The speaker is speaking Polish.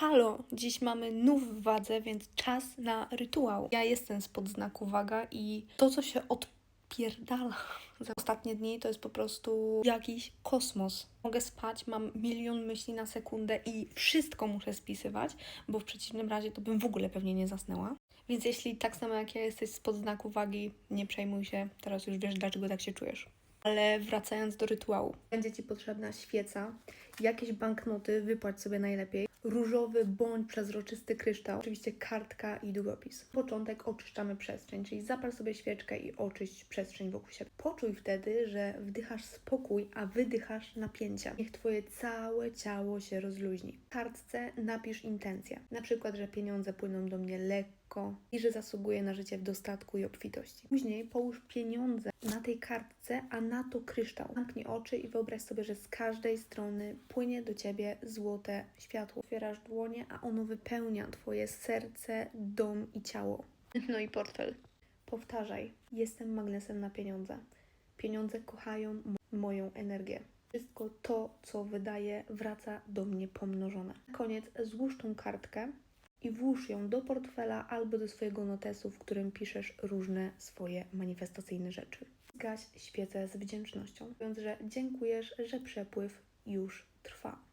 Halo, dziś mamy nów w wadze, więc czas na rytuał. Ja jestem spod znaku waga i to, co się odpierdala za ostatnie dni, to jest po prostu jakiś kosmos. Mogę spać, mam milion myśli na sekundę i wszystko muszę spisywać, bo w przeciwnym razie to bym w ogóle pewnie nie zasnęła. Więc jeśli tak samo jak ja jesteś spod znaku wagi, nie przejmuj się, teraz już wiesz, dlaczego tak się czujesz. Ale wracając do rytuału. Będzie Ci potrzebna świeca, jakieś banknoty, wypłać sobie najlepiej, różowy bądź przezroczysty kryształ, oczywiście kartka i długopis. Początek oczyszczamy przestrzeń, czyli zapal sobie świeczkę i oczyść przestrzeń wokół siebie. Poczuj wtedy, że wdychasz spokój, a wydychasz napięcia. Niech Twoje całe ciało się rozluźni. W kartce napisz intencję, na przykład, że pieniądze płyną do mnie lekko i że zasługuję na życie w dostatku i obfitości. Później połóż pieniądze na tej kartce, a na to kryształ. Zamknij oczy i wyobraź sobie, że z każdej strony płynie do Ciebie złote światło. Otwierasz dłonie, a ono wypełnia Twoje serce, dom i ciało. No i portfel. Powtarzaj. Jestem magnesem na pieniądze. Pieniądze kochają mo- moją energię. Wszystko to, co wydaję, wraca do mnie pomnożone. Na koniec złóż tą kartkę i włóż ją do portfela albo do swojego notesu, w którym piszesz różne swoje manifestacyjne rzeczy. Zgaś świecę z wdzięcznością, mówiąc, że dziękujesz, że przepływ już trwa.